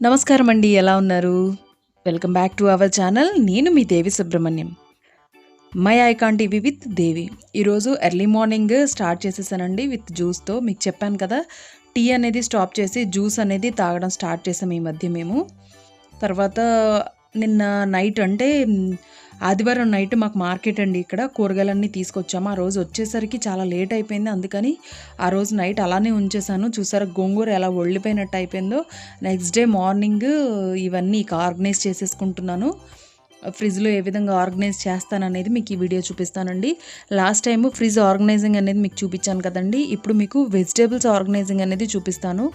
నమస్కారం అండి ఎలా ఉన్నారు? Welcome back to our channel. నేను మీ Devi Subrahmanyam. My icon TV with Devi. ఈరోజు ఎర్లీ మార్నింగ్ స్టార్ట్ చేసేసానండి విత్ జ్యూస్తో. మీకు చెప్పాను కదా టీ అనేది స్టాప్ చేసి జ్యూస్ అనేది తాగడం స్టార్ట్ చేసాం ఈ మధ్య మేము. తర్వాత నిన్న నైట్ అంటే ఆదివారం నైట్ మాకు మార్కెట్ అండి ఇక్కడ. కూరగాయలన్నీ తీసుకొచ్చాము. ఆ రోజు వచ్చేసరికి చాలా లేట్ అయిపోయింది. అందుకని ఆ రోజు నైట్ అలానే ఉంచేసాను చూసారా గోంగూర ఎలా ఒళ్ళిపోయినట్టు అయిపోయిందో. నెక్స్ట్ డే మార్నింగ్ ఇవన్నీ ఇక ఆర్గనైజ్ చేసేసుకుంటున్నాను. ఫ్రిడ్జ్లో ఏ విధంగా ఆర్గనైజ్ చేస్తాననేది మీకు ఈ వీడియో చూపిస్తానండి. లాస్ట్ టైం ఫ్రిడ్జ్ ఆర్గనైజింగ్ అనేది మీకు చూపించాను కదండి. ఇప్పుడు మీకు వెజిటేబుల్స్ ఆర్గనైజింగ్ అనేది చూపిస్తాను.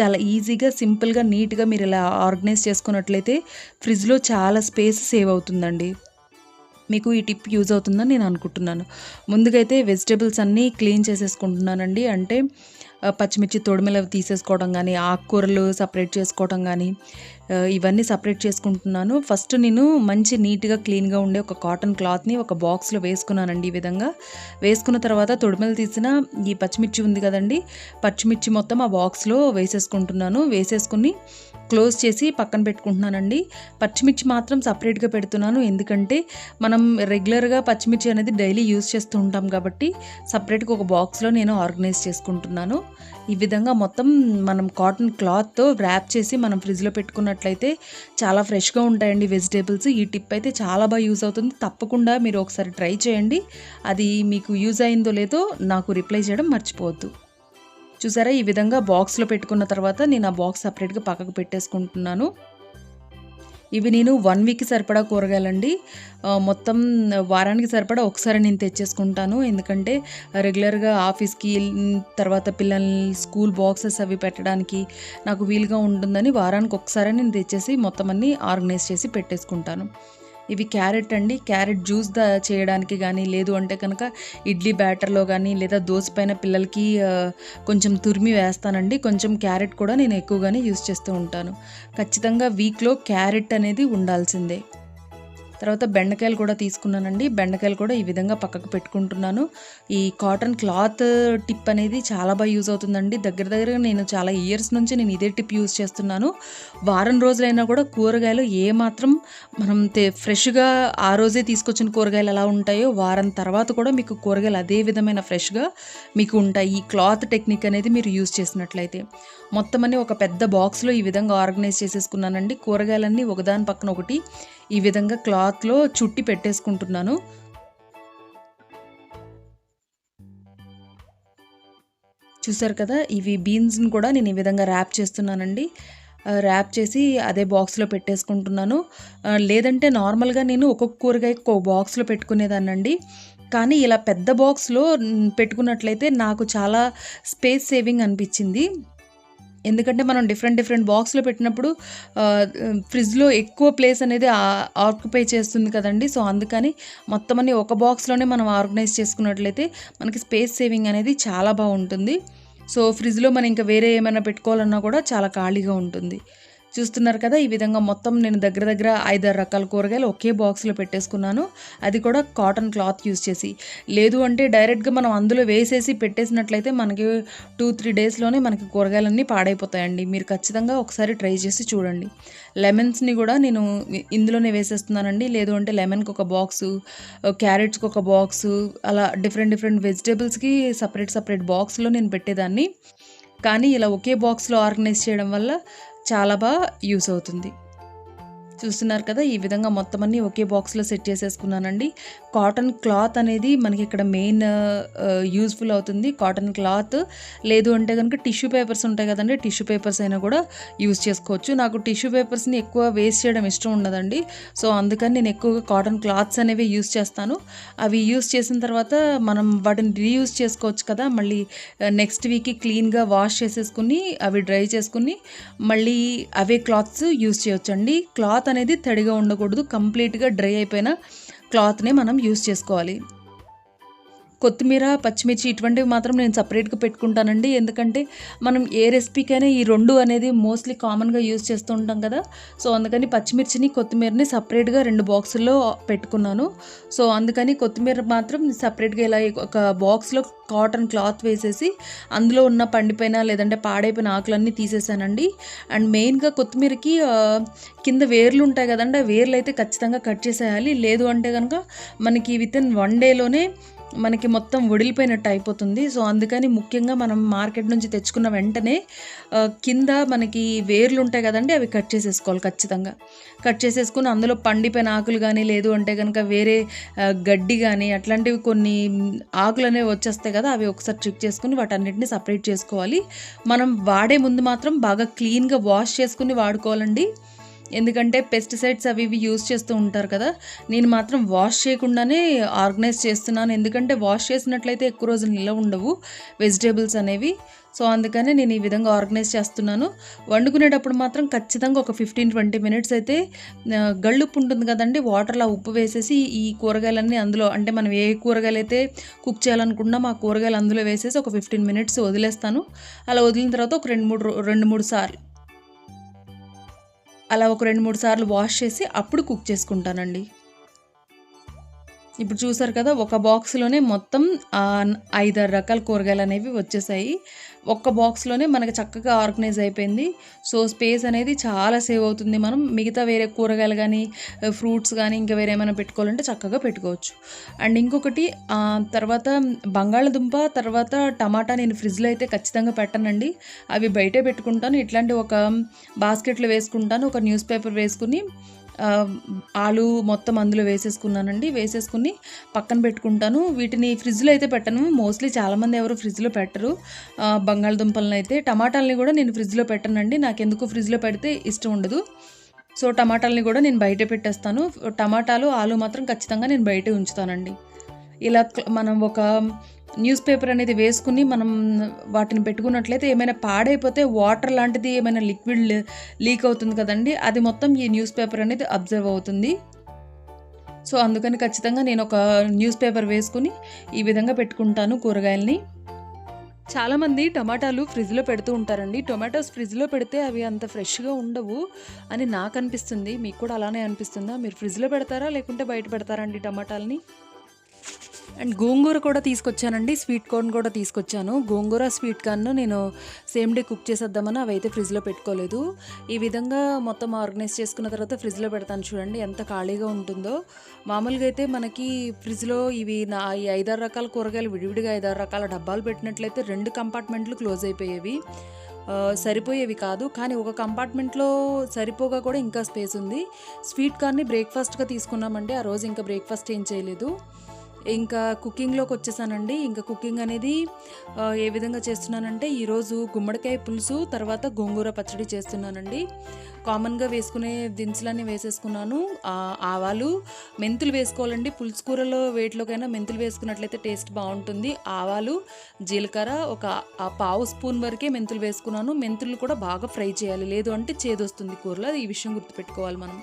చాలా ఈజీగా సింపుల్గా నీట్గా మీరు ఇలా ఆర్గనైజ్ చేసుకున్నట్లయితే ఫ్రిడ్జ్లో చాలా స్పేస్ సేవ్ అవుతుందండి. మీకు ఈ టిప్ యూజ్ అవుతుందని నేను అనుకుంటున్నాను. ముందుగా అయితే వెజిటేబుల్స్ అన్నీ క్లీన్ చేసేసుకుంటున్నానండి. అంటే పచ్చిమిర్చి తొడిమెలు తీసేసుకోవడం కానీ ఆకుకూరలు సపరేట్ చేసుకోవడం కానీ ఇవన్నీ సపరేట్ చేసుకుంటున్నాను. ఫస్ట్ నేను మంచి నీట్గా క్లీన్గా ఉండే ఒక కాటన్ క్లాత్ని ఒక బాక్స్లో వేసుకున్నానండి ఈ విధంగా. వేసుకున్న తర్వాత తొడిమలు తీసిన ఈ పచ్చిమిర్చి ఉంది కదండి పచ్చిమిర్చి మొత్తం ఆ బాక్స్లో వేసేసుకుంటున్నాను. వేసేసుకుని క్లోజ్ చేసి పక్కన పెట్టుకుంటున్నానండి. పచ్చిమిర్చి మాత్రం సపరేట్గా పెడుతున్నాను. ఎందుకంటే మనం రెగ్యులర్గా పచ్చిమిర్చి అనేది డైలీ యూస్ చేస్తూ ఉంటాం కాబట్టి సపరేట్గా ఒక బాక్స్లో నేను ఆర్గనైజ్ చేసుకుంటున్నాను. ఈ విధంగా మొత్తం మనం కాటన్ క్లాత్తో ర్యాప్ చేసి మనం ఫ్రిడ్జ్లో చేసుకున్నట్లయితే చాలా ఫ్రెష్గా ఉంటాయండి వెజిటేబుల్స్. ఈ టిప్ అయితే చాలా బాగా యూజ్ అవుతుంది. తప్పకుండా మీరు ఒకసారి ట్రై చేయండి. అది మీకు యూజ్ అయిందో లేదో నాకు రిప్లై చేయడం మర్చిపోవద్దు. చూసారా? ఈ విధంగా బాక్స్లో పెట్టుకున్న తర్వాత నేను ఆ బాక్స్ సపరేట్గా పక్కకు పెట్టేసుకుంటున్నాను. ఇవి నేను వన్ వీక్కి సరిపడా కూరగాయలండి. మొత్తం వారానికి సరిపడా ఒకసారి నేను తెచ్చేసుకుంటాను. ఎందుకంటే రెగ్యులర్గా ఆఫీస్కి తర్వాత పిల్లల స్కూల్ బాక్సెస్ అవి పెట్టడానికి నాకు వీలుగా ఉంటుందని వారానికి ఒకసారి నేను తెచ్చేసి మొత్తం అన్ని ఆర్గనైజ్ చేసి పెట్టేసుకుంటాను. ఇవి క్యారెట్ అండి. క్యారెట్ జ్యూస్ దా చేయడానికి కానీ లేదు అంటే కనుక ఇడ్లీ బ్యాటర్లో కానీ లేదా దోశ పైన పిల్లలకి కొంచెం తురిమి వేస్తానండి. కొంచెం క్యారెట్ కూడా నేను ఎక్కువగానే యూస్ చేస్తూ ఉంటాను. ఖచ్చితంగా వీక్లో క్యారెట్ అనేది ఉండాల్సిందే. తర్వాత బెండకాయలు కూడా తీసుకున్నానండి. బెండకాయలు కూడా ఈ విధంగా పక్కకు పెట్టుకుంటున్నాను. ఈ కాటన్ క్లాత్ టిప్ అనేది చాలా బాగా యూజ్ అవుతుందండి. దగ్గర దగ్గర నేను చాలా ఇయర్స్ నుంచి నేను ఇదే టిప్ యూజ్ చేస్తున్నాను. వారం రోజులైనా కూడా కూరగాయలు ఏ మాత్రం మనం తే ఫ్రెష్గా ఆ రోజే తీసుకొచ్చిన కూరగాయలు ఎలా ఉంటాయో వారం తర్వాత కూడా మీకు కూరగాయలు అదే విధమైన ఫ్రెష్గా మీకు ఉంటాయి. ఈ క్లాత్ టెక్నిక్ అనేది మీరు యూజ్ చేసినట్లయితే. మొత్తం అన్ని ఒక పెద్ద బాక్స్లో ఈ విధంగా ఆర్గనైజ్ చేసేసుకున్నానండి. కూరగాయలన్నీ ఒకదాని పక్కన ఒకటి ఈ విధంగా క్లాత్లో చుట్టి పెట్టేసుకుంటున్నాను. చూసారు కదా ఇవి బీన్స్ని కూడా నేను ఈ విధంగా ర్యాప్ చేస్తున్నానండి. ర్యాప్ చేసి అదే బాక్స్లో పెట్టేసుకుంటున్నాను. లేదంటే నార్మల్గా నేను ఒక్కొక్క కూరగాయ ఒక్కొక్క బాక్స్లో పెట్టుకునేదానండి కానీ ఇలా పెద్ద బాక్స్లో పెట్టుకున్నట్లయితే నాకు చాలా స్పేస్ సేవింగ్ అనిపించింది. ఎందుకంటే మనం డిఫరెంట్ డిఫరెంట్ బాక్స్లో పెట్టినప్పుడు ఫ్రిడ్జ్లో ఎక్కువ ప్లేస్ అనేది ఆక్యుపై చేస్తుంది కదండి. సో అందుకని మొత్తం అన్ని ఒక బాక్స్లోనే మనం ఆర్గనైజ్ చేసుకున్నట్లయితే మనకి స్పేస్ సేవింగ్ అనేది చాలా బాగుంటుంది. సో ఫ్రిడ్జ్లో మనం ఇంకా వేరే ఏమైనా పెట్టుకోవాలన్నా కూడా చాలా ఖాళీగా ఉంటుంది. చూస్తున్నారు కదా ఈ విధంగా మొత్తం నేను దగ్గర దగ్గర ఐదారు రకాల కూరగాయలు ఒకే బాక్స్లో పెట్టేసుకున్నాను. అది కూడా కాటన్ క్లాత్ యూజ్ చేసి. లేదు అంటే డైరెక్ట్గా మనం అందులో వేసేసి పెట్టేసినట్లయితే మనకి టూ త్రీ డేస్లోనే మనకి కూరగాయలన్నీ పాడైపోతాయండి. మీరు ఖచ్చితంగా ఒకసారి ట్రై చేసి చూడండి. లెమన్స్ని కూడా నేను ఇందులోనే వేసేస్తున్నానండి. లేదు అంటే లెమన్కి ఒక బాక్సు క్యారెట్స్కి ఒక బాక్సు అలా డిఫరెంట్ డిఫరెంట్ వెజిటేబుల్స్కి సపరేట్ సపరేట్ బాక్స్లో నేను పెట్టేదాన్ని. కానీ ఇలా ఒకే బాక్స్లో ఆర్గనైజ్ చేయడం వల్ల చాలా బాగా యూస్ అవుతుంది. చూస్తున్నారు కదా ఈ విధంగా మొత్తం అన్నీ ఒకే బాక్స్లో సెట్ చేసేసుకున్నానండి. కాటన్ క్లాత్ అనేది మనకి ఇక్కడ మెయిన్ యూజ్ఫుల్ అవుతుంది. కాటన్ క్లాత్ లేదు అంటే కనుక టిష్యూ పేపర్స్ ఉంటాయి కదండి టిష్యూ పేపర్స్ అయినా కూడా యూజ్ చేసుకోవచ్చు. నాకు టిష్యూ పేపర్స్ని ఎక్కువ వేస్ట్ చేయడం ఇష్టం ఉండదండి. సో అందుకని నేను ఎక్కువగా కాటన్ క్లాత్స్ అనేవి యూజ్ చేస్తాను. అవి యూజ్ చేసిన తర్వాత మనం వాటిని రీయూజ్ చేసుకోవచ్చు కదా మళ్ళీ నెక్స్ట్ వీక్కి క్లీన్గా వాష్ చేసేసుకుని అవి డ్రై చేసుకుని మళ్ళీ అవే క్లాత్స్ యూజ్ చేయొచ్చండి. క్లాత్ అనేది తడిగా ఉండకూడదు. కంప్లీట్గా డ్రై అయిపోయిన క్లాత్నే మనం యూస్ చేసుకోవాలి. కొత్తిమీర పచ్చిమిర్చి ఇటువంటివి మాత్రం నేను సపరేట్గా పెట్టుకుంటానండి. ఎందుకంటే మనం ఏ రెసిపీకైనా ఈ రెండు అనేది మోస్ట్లీ కామన్గా యూజ్ చేస్తూ ఉంటాం కదా. సో అందుకని పచ్చిమిర్చిని కొత్తిమీరని సపరేట్గా రెండు బాక్సుల్లో పెట్టుకున్నాను. సో అందుకని కొత్తిమీర మాత్రం సపరేట్గా ఇలా ఒక బాక్స్లో కాటన్ క్లాత్ వేసేసి అందులో ఉన్న పండిపోయిన లేదంటే పాడైపోయిన ఆకులన్నీ తీసేసానండి. అండ్ మెయిన్గా కొత్తిమీరకి కింద వేర్లు ఉంటాయి కదండి ఆ వేర్లు అయితే ఖచ్చితంగా కట్ చేసేయాలి. లేదు అంటే కనుక మనకి విత్ ఇన్ వన్ డేలోనే మనకి మొత్తం వడిలిపోయినట్టు అయిపోతుంది. సో అందుకని ముఖ్యంగా మనం మార్కెట్ నుంచి తెచ్చుకున్న వెంటనే కింద మనకి వేర్లు ఉంటాయి కదండి అవి కట్ చేసేసుకోవాలి ఖచ్చితంగా. కట్ చేసేసుకుని అందులో పండిపోయిన ఆకులు కానీ లేదు అంటే కనుక వేరే గడ్డి కానీ అట్లాంటివి కొన్ని ఆకులు అనేవి వచ్చేస్తాయి కదా అవి ఒకసారి చెక్ చేసుకుని వాటన్నిటిని సపరేట్ చేసుకోవాలి. మనం వాడే ముందు మాత్రం బాగా క్లీన్గా వాష్ చేసుకుని వాడుకోవాలండి. ఎందుకంటే పెస్టిసైడ్స్ అవి ఇవి యూస్ చేస్తూ ఉంటారు కదా నేను మాత్రం వాష్ చేయకుండానే ఆర్గనైజ్ చేస్తున్నాను. ఎందుకంటే వాష్ చేసినట్లయితే ఎక్కువ రోజులు నిల్వ ఉండవు వెజిటేబుల్స్ అనేవి. సో అందుకనే నేను ఈ విధంగా ఆర్గనైజ్ చేస్తున్నాను. వండుకునేటప్పుడు మాత్రం ఖచ్చితంగా ఒక ఫిఫ్టీన్ ట్వంటీ మినిట్స్ అయితే ఆ, గళ్ళుప్పు ఉంటుంది కదండి వాటర్లో ఉప్పు వేసేసి ఈ కూరగాయలన్నీ అందులో అంటే మనం ఏ కూరగాయలు అయితే కుక్ చేయాలనుకున్నామో ఆ కూరగాయలు అందులో వేసేసి ఒక ఫిఫ్టీన్ మినిట్స్ వదిలేస్తాను. అలా వదిలిన తర్వాత ఒక రెండు మూడు రో- రెండు మూడు సార్లు. అలా ఒక రెండు మూడు సార్లు వాష్ చేసి అప్పుడు కుక్ చేసుకుంటానండి. ఇప్పుడు చూసారు కదా ఒక బాక్స్లోనే మొత్తం ఐదారు రకాల కూరగాయలు అనేవి వచ్చేసాయి. ఒక్క బాక్స్లోనే మనకి చక్కగా ఆర్గనైజ్ అయిపోయింది. సో స్పేస్ అనేది చాలా సేవ్ అవుతుంది మనం. మిగతా వేరే కూరగాయలు కానీ ఫ్రూట్స్ కానీ ఇంకా వేరే ఏమైనా పెట్టుకోవాలంటే చక్కగా పెట్టుకోవచ్చు. అండ్ ఇంకొకటి తర్వాత బంగాళదుంప తర్వాత టమాటా నేను ఫ్రిడ్జ్లో అయితే ఖచ్చితంగా పెట్టనండి. అవి బయటే పెట్టుకుంటాను. ఇట్లాంటి ఒక బాస్కెట్లో వేసుకుంటాను. ఒక న్యూస్ పేపర్ వేసుకుని ఆలు మొత్తం అందులో వేసేసుకున్నానండి. వేసేసుకుని పక్కన పెట్టుకుంటాను. వీటిని ఫ్రిడ్జ్లో అయితే పెట్టను. మోస్ట్లీ చాలామంది ఎవరు ఫ్రిడ్జ్లో పెట్టరు. బంగాళదుంపలను అయితే టమాటాలని కూడా నేను ఫ్రిడ్జ్లో పెట్టనండి. నాకు ఎందుకు ఫ్రిడ్జ్లో పెడితే ఇష్టం ఉండదు. సో టమాటాలని కూడా నేను బయటే పెట్టేస్తాను. టమాటాలు ఆలు మాత్రం ఖచ్చితంగా నేను బయటే ఉంచుతానండి. ఇలా మనం ఒక న్యూస్ పేపర్ అనేది వేసుకుని మనం వాటిని పెట్టుకున్నట్లయితే ఏమైనా పాడైపోతే వాటర్ లాంటిది ఏమైనా లిక్విడ్ లీక్ అవుతుంది కదండి. అది మొత్తం ఈ న్యూస్ పేపర్ అనేది అబ్జర్వ్ అవుతుంది. సో అందుకని ఖచ్చితంగా నేను ఒక న్యూస్ పేపర్ వేసుకుని ఈ విధంగా పెట్టుకుంటాను కూరగాయల్ని. చాలామంది టమాటాలు ఫ్రిడ్జ్లో పెడుతూ ఉంటారండి. టొమాటోస్ ఫ్రిడ్జ్లో పెడితే అవి అంత ఫ్రెష్గా ఉండవు అని నాకు అనిపిస్తుంది. మీకు కూడా అలానే అనిపిస్తుందా? మీరు ఫ్రిడ్జ్లో పెడతారా? లేకుంటే బయట పెడతారా అండి టమాటాలని? అండ్ గోంగూర కూడా తీసుకొచ్చానండి స్వీట్ కార్న్ కూడా తీసుకొచ్చాను. గోంగూర స్వీట్ కార్న్ నేను సేమ్ డే కుక్ చేసేద్దామని అవి అయితే ఫ్రిడ్జ్లో పెట్టుకోలేదు. ఈ విధంగా మొత్తం ఆర్గనైజ్ చేసుకున్న తర్వాత ఫ్రిడ్జ్లో పెడతాను చూడండి ఎంత ఖాళీగా ఉంటుందో. మామూలుగా అయితే మనకి ఫ్రిడ్జ్లో ఇవి నా ఈ ఐదారు రకాల కూరగాయలు విడివిడిగా ఐదారు రకాల డబ్బాలు పెట్టినట్లయితే రెండు కంపార్ట్మెంట్లు క్లోజ్ అయిపోయేవి. సరిపోయేవి కాదు కానీ ఒక కంపార్ట్మెంట్లో సరిపోగా కూడా ఇంకా స్పేస్ ఉంది. స్వీట్ కార్న్ని బ్రేక్ఫాస్ట్గా తీసుకున్నామండి ఆ రోజు ఇంకా బ్రేక్ఫాస్ట్ ఏం చేయలేదు. ఇంకా కుకింగ్లోకి వచ్చేసానండి. ఇంకా కుకింగ్ అనేది ఏ విధంగా చేస్తున్నానంటే ఈరోజు గుమ్మడికాయ పులుసు తర్వాత గోంగూర పచ్చడి చేస్తున్నానండి. కామన్గా వేసుకునే దినుసులన్నీ వేసేసుకున్నాను. ఆవాలు మెంతులు వేసుకోవాలండి. పులుసు కూరలో వేటిలోకైనా మెంతులు వేసుకున్నట్లయితే టేస్ట్ బాగుంటుంది. ఆవాలు జీలకర్ర ఒక పావు స్పూన్ వరకే మెంతులు వేసుకున్నాను. మెంతులు కూడా బాగా ఫ్రై చేయాలి. లేదు అంటే చేదొస్తుంది కూరలో. ఈ విషయం గుర్తుపెట్టుకోవాలి మనం.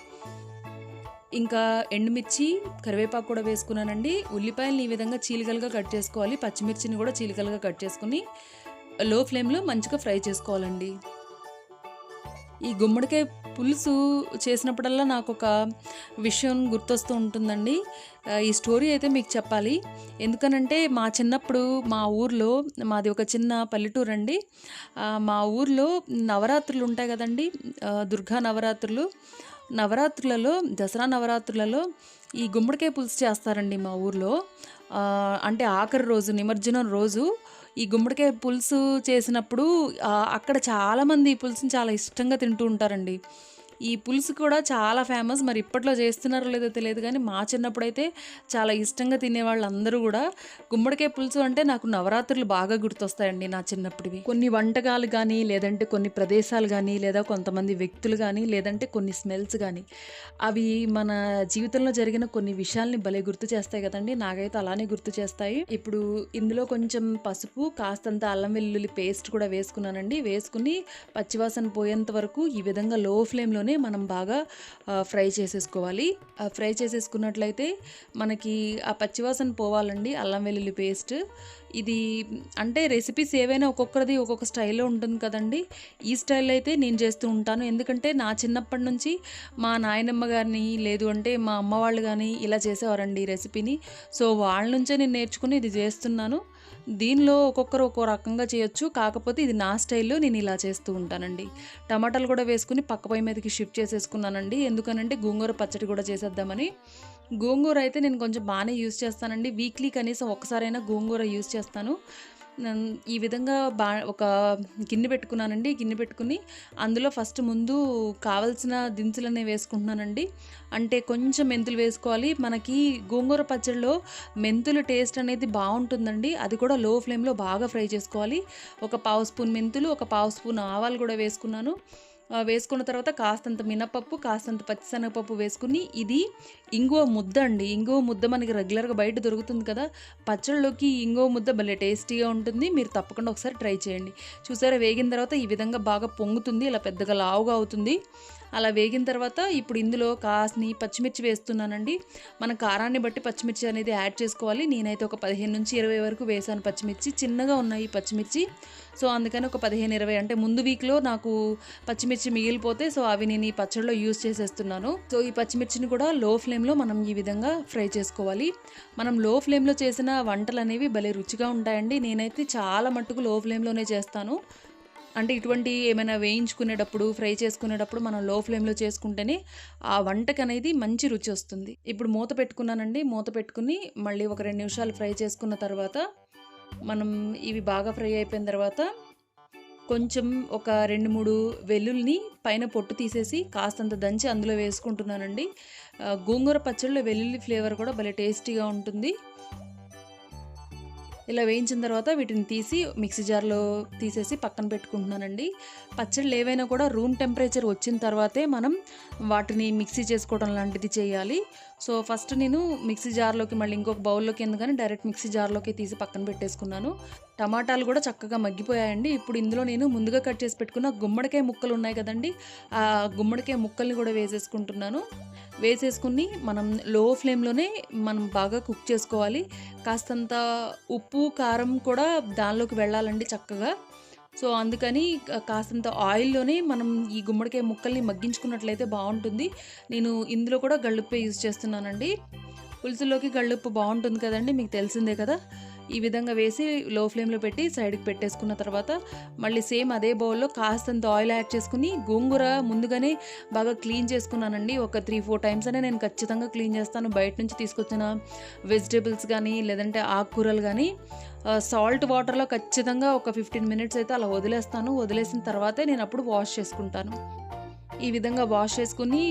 ఇంకా ఎండుమిర్చి కరివేపాకు కూడా వేసుకున్నానండి. ఉల్లిపాయలను ఈ విధంగా చీలికలుగా కట్ చేసుకోవాలి. పచ్చిమిర్చిని కూడా చీలికలుగా కట్ చేసుకుని లో ఫ్లేమ్లో మంచిగా ఫ్రై చేసుకోవాలండి. ఈ గుమ్మడికాయ పులుసు చేసినప్పుడల్లా నాకు ఒక విషయం గుర్తొస్తూ ఉంటుందండి. ఈ స్టోరీ అయితే మీకు చెప్పాలి. ఎందుకనంటే మా చిన్నప్పుడు మా ఊర్లో మాది ఒక చిన్న పల్లెటూరు అండి. మా ఊర్లో నవరాత్రులు ఉంటాయి కదండి. దుర్గా నవరాత్రులు. నవరాత్రులలో దసరా నవరాత్రులలో ఈ గుమ్మడికాయ పులుసు చేస్తారండి మా ఊర్లో. అంటే ఆఖరి రోజు నిమజ్జనం రోజు ఈ గుమ్మడికాయ పులుసు చేసినప్పుడు అక్కడ చాలామంది ఈ పులుసుని చాలా ఇష్టంగా తింటూ ఉంటారండి. ఈ పులుసు కూడా చాలా ఫేమస్. మరి ఇప్పట్లో చేస్తున్నారో లేదో తెలియదు కానీ మా చిన్నప్పుడు అయితే చాలా ఇష్టంగా తినేవాళ్ళు అందరూ కూడా గుమ్మడికాయ పులుసు అంటే నాకు నవరాత్రులు బాగా గుర్తొస్తాయండి నా చిన్నప్పటివి కొన్ని వంటకాలు కానీ లేదంటే కొన్ని ప్రదేశాలు కానీ లేదా కొంతమంది వ్యక్తులు కానీ లేదంటే కొన్ని స్మెల్స్ కానీ అవి మన జీవితంలో జరిగిన కొన్ని విషయాల్ని భలే గుర్తు చేస్తాయి కదండి. నాకైతే అలానే గుర్తు చేస్తాయి. ఇప్పుడు ఇందులో కొంచెం పసుపు కాస్తంత అల్లం వెల్లుల్లి పేస్ట్ కూడా వేసుకున్నానండి. వేసుకుని పచ్చివాసన పోయేంత వరకు ఈ విధంగా లో ఫ్లేమ్లోనే ఫ్లేమ్లోనే మనం బాగా ఫ్రై చేసేసుకోవాలి. ఫ్రై చేసేసుకున్నట్లయితే మనకి ఆ పచ్చివాసన పోవాలండి అల్లం వెల్లుల్లి పేస్ట్. ఇది అంటే రెసిపీస్ ఏవైనా ఒక్కొక్కరిది ఒక్కొక్క స్టైల్లో ఉంటుంది కదండి. ఈ స్టైల్లో అయితే నేను చేస్తూ ఉంటాను. ఎందుకంటే నా చిన్నప్పటి నుంచి మా నాయనమ్మ గారిని లేదు అంటే మా అమ్మ వాళ్ళు కానీ ఇలా చేసేవారండి ఈ రెసిపీని. సో వాళ్ళ నుంచే నేను నేర్చుకుని ఇది చేస్తున్నాను. దీనిలో ఒక్కొక్కరు ఒక్కో రకంగా చేయొచ్చు. కాకపోతే ఇది నా స్టైల్లో నేను ఇలా చేస్తూ ఉంటానండి. టమాటాలు కూడా వేసుకుని పక్క పొయ్యి మీదకి షిఫ్ట్ చేసేసుకున్నానండి. ఎందుకనంటే గోంగూర పచ్చడి కూడా చేసేద్దామని. గోంగూర అయితే నేను కొంచెం బాగానే యూస్ చేస్తానండి. వీక్లీ కనీసం ఒక్కసారైనా గోంగూర యూస్ చేస్తాను. ఈ విధంగా బా ఒక గిన్నె పెట్టుకున్నానండి. గిన్నె పెట్టుకుని అందులో ఫస్ట్ ముందు కావలసిన అనేవి వేసుకుంటున్నానండి. అంటే కొంచెం మెంతులు వేసుకోవాలి. మనకి గోంగూర పచ్చడిలో మెంతులు టేస్ట్ అనేది బాగుంటుందండి. అది కూడా లో ఫ్లేమ్లో బాగా ఫ్రై చేసుకోవాలి. ఒక పావు స్పూన్ మెంతులు ఒక పావు స్పూన్ ఆవాలు కూడా వేసుకున్నాను. వేసుకున్న తర్వాత కాస్తంత మినపప్పు కాస్తంత పచ్చిశనగపప్పు వేసుకుని ఇది ఇంగువ ముద్ద అండి. ఇంగువ ముద్ద మనకి రెగ్యులర్గా బయట దొరుకుతుంది కదా. పచ్చళ్ళలోకి ఇంగువ ముద్ద భలే టేస్టీగా ఉంటుంది. మీరు తప్పకుండా ఒకసారి ట్రై చేయండి. చూసారా వేగిన తర్వాత ఈ విధంగా బాగా పొంగుతుంది. ఇలా పెద్దగా లావుగా అవుతుంది. అలా వేగిన తర్వాత ఇప్పుడు ఇందులో కాస్ని పచ్చిమిర్చి వేస్తున్నానండి. మన కారాన్ని బట్టి పచ్చిమిర్చి అనేది యాడ్ చేసుకోవాలి. నేనైతే ఒక పదిహేను నుంచి ఇరవై వరకు వేసాను పచ్చిమిర్చి. చిన్నగా ఉన్నాయి ఈ పచ్చిమిర్చి. సో అందుకని ఒక పదిహేను ఇరవై అంటే ముందు వీక్లో నాకు పచ్చిమిర్చి మిగిలిపోతే సో అవి నేను ఈ పచ్చడిలో యూస్ చేసేస్తున్నాను. సో ఈ పచ్చిమిర్చిని కూడా లో ఫ్లేమ్లో మనం ఈ విధంగా ఫ్రై చేసుకోవాలి. మనం లో ఫ్లేమ్లో చేసిన వంటలు అనేవి భలే రుచిగా ఉంటాయండి. నేనైతే చాలా మట్టుకు లో ఫ్లేమ్లోనే చేస్తాను. అంటే ఇటువంటి ఏమైనా వేయించుకునేటప్పుడు ఫ్రై చేసుకునేటప్పుడు మనం లో ఫ్లేమ్లో చేసుకుంటేనే ఆ వంటకి అనేది మంచి రుచి వస్తుంది. ఇప్పుడు మూత పెట్టుకున్నానండి. మూత పెట్టుకుని మళ్ళీ ఒక రెండు నిమిషాలు ఫ్రై చేసుకున్న తర్వాత మనం ఇవి బాగా ఫ్రై అయిపోయిన తర్వాత కొంచెం ఒక రెండు మూడు వెల్లుల్ని పైన పొట్టు తీసేసి కాస్తంత దంచి అందులో వేసుకుంటున్నానండి. గోంగూర పచ్చడిలో వెల్లుల్లి ఫ్లేవర్ కూడా భలే టేస్టీగా ఉంటుంది. ఇలా వేయించిన తర్వాత వీటిని తీసి మిక్సీ జార్లో తీసేసి పక్కన పెట్టుకుంటున్నానండి. పచ్చళ్ళు ఏవైనా కూడా రూమ్ టెంపరేచర్ వచ్చిన తర్వాతే మనం వాటిని మిక్సీ చేసుకోవడం లాంటిది చేయాలి. సో ఫస్ట్ నేను మిక్సీ జార్లోకి మళ్ళీ ఇంకొక బౌల్లోకి ఎందుకని డైరెక్ట్ మిక్సీ జార్లోకి తీసి పక్కన పెట్టేసుకున్నాను. టమాటాలు కూడా చక్కగా మగ్గిపోయాయండి. ఇప్పుడు ఇందులో నేను ముందుగా కట్ చేసి పెట్టుకున్న గుమ్మడికాయ ముక్కలు ఉన్నాయి కదండి. ఆ గుమ్మడికాయ ముక్కల్ని కూడా వేసేసుకుంటున్నాను. వేసేసుకుని మనం లో ఫ్లేమ్లోనే మనం బాగా కుక్ చేసుకోవాలి. కాస్తంత ఉప్పు కారం కూడా దానిలోకి వెళ్ళాలండి చక్కగా. సో అందుకని కాస్తంత ఆయిల్లోనే మనం ఈ గుమ్మడికాయ ముక్కల్ని మగ్గించుకున్నట్లయితే బాగుంటుంది. నేను ఇందులో కూడా గళ్ళుప్పే యూజ్ చేస్తున్నానండి. పులుసులోకి గళ్ళుప్పు బాగుంటుంది కదండి మీకు తెలిసిందే కదా. ఈ విధంగా వేసి లో ఫ్లేమ్లో పెట్టి సైడ్కి పెట్టేసుకున్న తర్వాత మళ్ళీ సేమ్ అదే బౌల్లో కాస్తంత ఆయిల్ యాడ్ చేసుకుని గోంగూర ముందుగానే బాగా క్లీన్ చేసుకున్నానండి. ఒక త్రీ ఫోర్ టైమ్స్ అనే నేను ఖచ్చితంగా క్లీన్ చేస్తాను. బయట నుంచి తీసుకొచ్చిన వెజిటేబుల్స్ కానీ లేదంటే ఆకుకూరలు కానీ సాల్ట్ వాటర్లో ఖచ్చితంగా ఒక ఫిఫ్టీన్ మినిట్స్ అయితే అలా వదిలేస్తాను. వదిలేసిన తర్వాతే నేను అప్పుడు వాష్ చేసుకుంటాను. ఈ విధంగా వాష్ చేసుకుని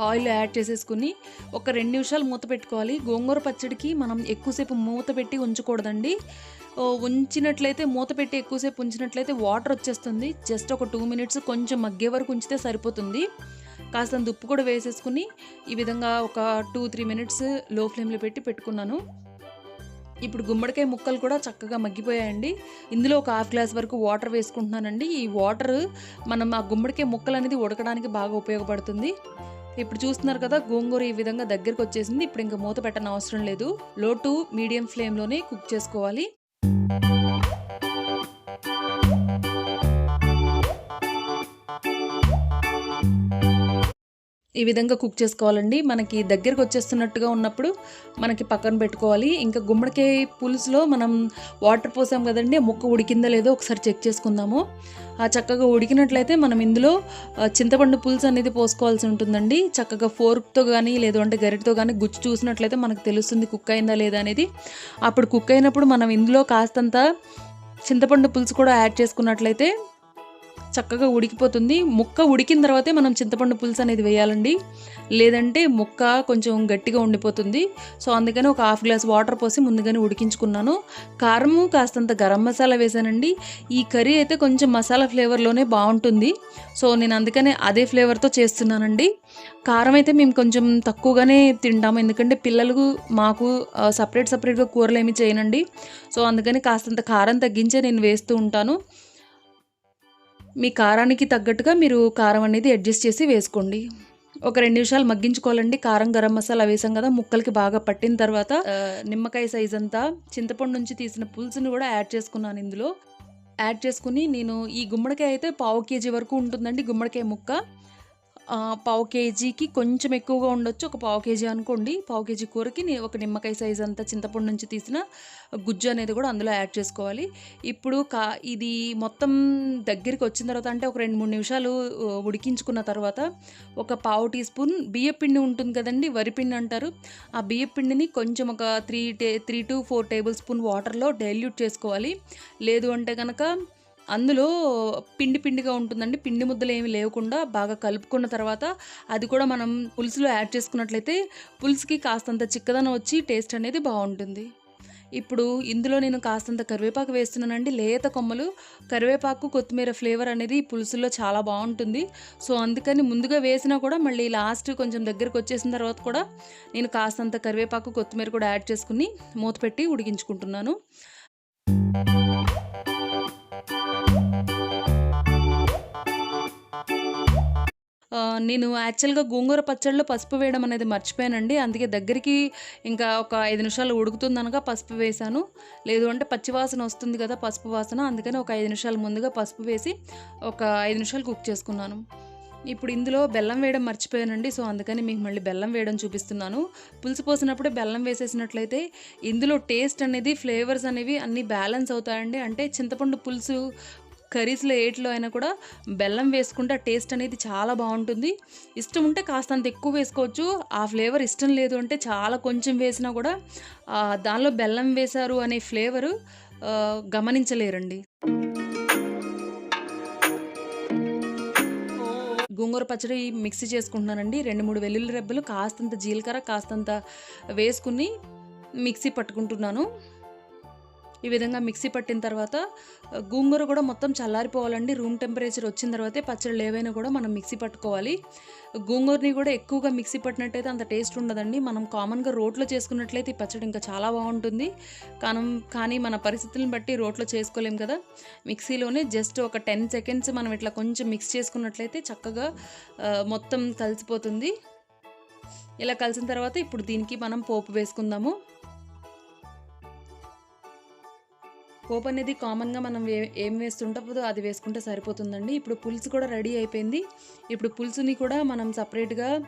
ఆయిల్ యాడ్ చేసేసుకుని ఒక రెండు నిమిషాలు మూత పెట్టుకోవాలి. గోంగూర పచ్చడికి మనం ఎక్కువసేపు మూత పెట్టి ఉంచకూడదండి. ఉంచినట్లయితే మూత పెట్టి ఎక్కువసేపు ఉంచినట్లయితే వాటర్ వచ్చేస్తుంది. జస్ట్ ఒక టూ మినిట్స్ కొంచెం మగ్గే వరకు ఉంచితే సరిపోతుంది. కాస్తంత ఉప్పు కూడా వేసేసుకుని ఈ విధంగా ఒక టూ త్రీ మినిట్స్లో ఫ్లేమ్లో పెట్టి పెట్టుకున్నాను. ఇప్పుడు గుమ్మడికాయ ముక్కలు కూడా చక్కగా మగ్గిపోయాయండి. ఇందులో ఒక హాఫ్ గ్లాస్ వరకు వాటర్ వేసుకుంటున్నానండి. ఈ వాటర్ మనం ఆ గుమ్మడికాయ ముక్కలు అనేది ఉడకడానికి బాగా ఉపయోగపడుతుంది. ఇప్పుడు చూస్తున్నారు కదా గోంగూర ఈ విధంగా దగ్గరికి వచ్చేసింది. ఇప్పుడు ఇంకా మూత పెట్టని అవసరం లేదు. లో టు మీడియం ఫ్లేమ్లోనే కుక్ చేసుకోవాలి. ఈ విధంగా కుక్ చేసుకోవాలండి. మనకి దగ్గరకు వచ్చేస్తున్నట్టుగా ఉన్నప్పుడు మనకి పక్కన పెట్టుకోవాలి. ఇంకా గుమ్మడికాయ పులుసులో మనం వాటర్ పోసాం కదండి ముక్క ఉడికిందో లేదో ఒకసారి చెక్ చేసుకుందాము. ఆ చక్కగా ఉడికినట్లయితే మనం ఇందులో చింతపండు పులుసు అనేది పోసుకోవాల్సి ఉంటుందండి. చక్కగా ఫోర్క్తో కానీ లేదు అంటే గరిటతో కానీ గుచ్చి చూసినట్లయితే మనకు తెలుస్తుంది కుక్ అయిందా లేదా అనేది. అప్పుడు కుక్ అయినప్పుడు మనం ఇందులో కాస్తంత చింతపండు పులుసు కూడా యాడ్ చేసుకున్నట్లయితే చక్కగా ఉడికిపోతుంది. ముక్క ఉడికిన తర్వాతే మనం చింతపండు పులుసు అనేది వేయాలండి. లేదంటే ముక్క కొంచెం గట్టిగా ఉండిపోతుంది. సో అందుకని ఒక హాఫ్ గ్లాస్ వాటర్ పోసి ముందుగానే ఉడికించుకున్నాను. కారము కాస్తంత గరం మసాలా వేసానండి. ఈ కర్రీ అయితే కొంచెం మసాలా ఫ్లేవర్లోనే బాగుంటుంది. సో నేను అందుకనే అదే ఫ్లేవర్తో చేస్తున్నానండి. కారం అయితే మేము కొంచెం తక్కువగానే తింటాము. ఎందుకంటే పిల్లలకు మాకు సపరేట్ సపరేట్గా కూరలు ఏమి చేయనండి. సో అందుకని కాస్తంత కారం తగ్గించే నేను వేస్తూ ఉంటాను. మీ కారానికి తగ్గట్టుగా మీరు కారం అనేది అడ్జస్ట్ చేసి వేసుకోండి. ఒక రెండు నిమిషాలు మగ్గించుకోవాలండి. కారం గరం మసాలా వేసాం కదా ముక్కలకి బాగా పట్టిన తర్వాత నిమ్మకాయ సైజ్ అంతా చింతపండు నుంచి తీసిన పులుసుని కూడా యాడ్ చేసుకున్నాను ఇందులో. యాడ్ చేసుకుని నేను ఈ గుమ్మడికాయ అయితే పావు కేజీ వరకు ఉంటుందండి గుమ్మడికాయ ముక్క. పావు కేజీకి కొంచెం ఎక్కువగా ఉండొచ్చు. ఒక పావు కేజీ అనుకోండి. పావు కేజీ కూరకి ఒక నిమ్మకాయ సైజ్ అంతా చింతపండు నుంచి తీసిన గుజ్జు అనేది కూడా అందులో యాడ్ చేసుకోవాలి. ఇప్పుడు కా ఇది మొత్తం దగ్గరికి వచ్చిన తర్వాత అంటే ఒక రెండు మూడు నిమిషాలు ఉడికించుకున్న తర్వాత ఒక పావు టీ స్పూన్ బియ్యపిండి ఉంటుంది కదండి వరిపిండి అంటారు. ఆ బియ్యపిండిని కొంచెం ఒక త్రీ టే three to four tablespoon వాటర్లో డైల్యూట్ చేసుకోవాలి. లేదు అంటే కనుక అందులో పిండి పిండిగా ఉంటుందండి. పిండి ముద్దలు ఏమి లేకుండా బాగా కలుపుకున్న తర్వాత అది కూడా మనం పులుసులో యాడ్ చేసుకున్నట్లయితే పులుసుకి కాస్తంత చిక్కదనం వచ్చి టేస్ట్ అనేది బాగుంటుంది. ఇప్పుడు ఇందులో నేను కాస్తంత కరివేపాకు వేస్తున్నానండి. లేత కొమ్మలు కరివేపాకు కొత్తిమీర ఫ్లేవర్ అనేది పులుసులో చాలా బాగుంటుంది. సో అందుకని ముందుగా వేసినా కూడా మళ్ళీ లాస్ట్ కొంచెం దగ్గరకు వచ్చేసిన తర్వాత కూడా నేను కాస్తంత కరివేపాకు కొత్తిమీర కూడా యాడ్ చేసుకుని మూత పెట్టి ఉడికించుకుంటున్నాను. నేను యాక్చువల్గా గోంగూర పచ్చడిలో పసుపు వేయడం అనేది మర్చిపోయానండి. అందుకే దగ్గరికి ఇంకా ఒక ఐదు నిమిషాలు ఉడుకుతుందనగా పసుపు వేశాను. లేదు అంటే పచ్చివాసన వస్తుంది కదా పసుపు వాసన అందుకని ఒక ఐదు నిమిషాలు ముందుగా పసుపు వేసి ఒక ఐదు నిమిషాలు కుక్ చేసుకున్నాను. ఇప్పుడు ఇందులో బెల్లం వేయడం మర్చిపోయానండి. సో అందుకని మీకు మళ్ళీ బెల్లం వేయడం చూపిస్తున్నాను. పులుసు పోసినప్పుడే బెల్లం వేసేసినట్లయితే ఇందులో టేస్ట్ అనేది ఫ్లేవర్స్ అనేవి అన్నీ బ్యాలెన్స్ అవుతాయండి. అంటే చింతపండు పులుసు కర్రీస్లో ఏట్లో అయినా కూడా బెల్లం వేసుకుంటే ఆ టేస్ట్ అనేది చాలా బాగుంటుంది. ఇష్టం ఉంటే కాస్తంత ఎక్కువ వేసుకోవచ్చు. ఆ ఫ్లేవర్ ఇష్టం లేదు అంటే చాలా కొంచెం వేసినా కూడా దానిలో బెల్లం వేశారు అనే ఫ్లేవరు గమనించలేరండి. గోంగూర పచ్చడి మిక్సీ చేసుకుంటున్నానండి. రెండు మూడు వెల్లుల్లి రెబ్బలు కాస్తంత జీలకర్ర కాస్తంత వేసుకుని మిక్సీ పట్టుకుంటున్నాను. ఈ విధంగా మిక్సీ పట్టిన తర్వాత గోంగూర కూడా మొత్తం చల్లారిపోవాలండి. రూమ్ టెంపరేచర్ వచ్చిన తర్వాతే పచ్చళ్ళు ఏవైనా కూడా మనం మిక్సీ పట్టుకోవాలి. గోంగూరని కూడా ఎక్కువగా మిక్సీ పట్టినట్టయితే అంత టేస్ట్ ఉండదండి. మనం కామన్గా రోట్లో చేసుకున్నట్లయితే ఈ పచ్చడి ఇంకా చాలా బాగుంటుంది. కానం కానీ మన పరిస్థితులను బట్టి రోట్లో చేసుకోలేం కదా. మిక్సీలోనే జస్ట్ ఒక టెన్ సెకండ్స్ మనం ఇట్లా కొంచెం మిక్స్ చేసుకున్నట్లయితే చక్కగా మొత్తం కలిసిపోతుంది. ఇలా కలిసిన తర్వాత ఇప్పుడు దీనికి మనం పోపు వేసుకుందాము. పోపు అనేది కామన్గా మనం ఏ- ఏం వేస్తుంటామో అది వేసుకుంటే సరిపోతుందండి. ఇప్పుడు పులుసు కూడా రెడీ అయిపోయింది. ఇప్పుడు పులుసుని కూడా మనం సపరేట్గా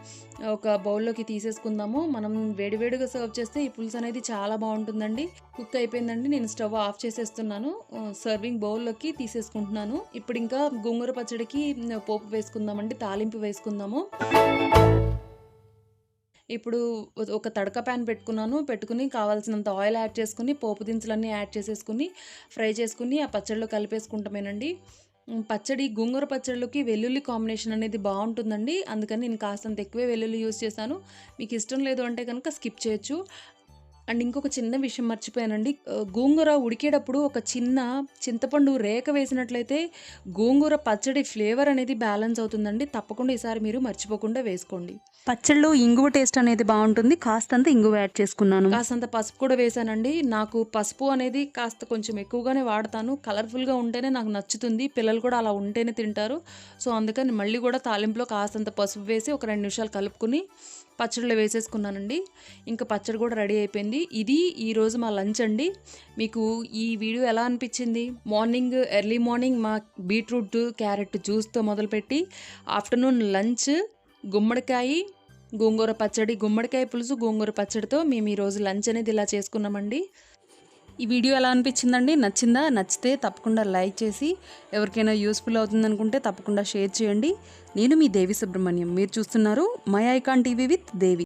ఒక బౌల్లోకి తీసేసుకుందాము. మనం వేడివేడిగా సర్వ్ చేస్తే ఈ పులుసు అనేది చాలా బాగుంటుందండి. కుక్ అయిపోయిందండి. నేను స్టవ్ ఆఫ్ చేసేస్తున్నాను. సర్వింగ్ బౌల్లోకి తీసేసుకుంటున్నాను. ఇప్పుడు ఇంకా గోంగూర పచ్చడికి పోపు వేసుకుందామండి. తాలింపు వేసుకుందాము. ఇప్పుడు ఒక తడక ప్యాన్ పెట్టుకున్నాను పెట్టుకుని కావాల్సినంత ఆయిల్ యాడ్ చేసుకుని పోపు దినుసులన్నీ యాడ్ చేసేసుకుని ఫ్రై చేసుకుని ఆ పచ్చడిలో కలిపేసుకుంటామేనండి. పచ్చడి గోంగూర పచ్చడిలోకి వెల్లుల్లి కాంబినేషన్ అనేది బాగుంటుందండి. అందుకని నేను కాస్తంత ఎక్కువే వెల్లుల్లి యూస్ చేశాను. మీకు ఇష్టం లేదు అంటే కనుక స్కిప్ చేయొచ్చు. అండ్ ఇంకొక చిన్న విషయం మర్చిపోయానండి. గోంగూర ఉడికేటప్పుడు ఒక చిన్న చింతపండు రేక వేసినట్లయితే గోంగూర పచ్చడి ఫ్లేవర్ అనేది బ్యాలెన్స్ అవుతుందండి. తప్పకుండా ఈసారి మీరు మర్చిపోకుండా వేసుకోండి. పచ్చళ్ళు ఇంగువ టేస్ట్ అనేది బాగుంటుంది. కాస్తంత ఇంగువ యాడ్ చేసుకున్నాను. కాస్తంత పసుపు కూడా వేసానండి. నాకు పసుపు అనేది కాస్త కొంచెం ఎక్కువగానే వాడతాను. కలర్ఫుల్గా ఉంటేనే నాకు నచ్చుతుంది. పిల్లలు కూడా అలా ఉంటేనే తింటారు. సో అందుకని మళ్ళీ కూడా తాలింపులో కాస్తంత పసుపు వేసి ఒక రెండు నిమిషాలు కలుపుకుని పచ్చడిలో వేసేసుకున్నానండి. ఇంకా పచ్చడి కూడా రెడీ అయిపోయింది. ఇది ఈరోజు మా లంచ్ అండి. మీకు ఈ వీడియో ఎలా అనిపించింది? మార్నింగ్ ఎర్లీ మార్నింగ్ మా బీట్రూట్ క్యారెట్ జ్యూస్తో మొదలుపెట్టి ఆఫ్టర్నూన్ లంచ్ గుమ్మడికాయ గోంగూర పచ్చడి గుమ్మడికాయ పులుసు గోంగూర పచ్చడితో మేము ఈరోజు లంచ్ అనేది ఇలా చేసుకున్నామండి. ఈ వీడియో ఎలా అనిపించిందండి? నచ్చిందా? నచ్చితే తప్పకుండా లైక్ చేసి ఎవరికైనా యూస్ఫుల్ అవుతుంది అనుకుంటే తప్పకుండా షేర్ చేయండి. నేను మీ దేవి సుబ్రహ్మణ్యం. మీరు చూస్తున్నారు my icon TV with Devi.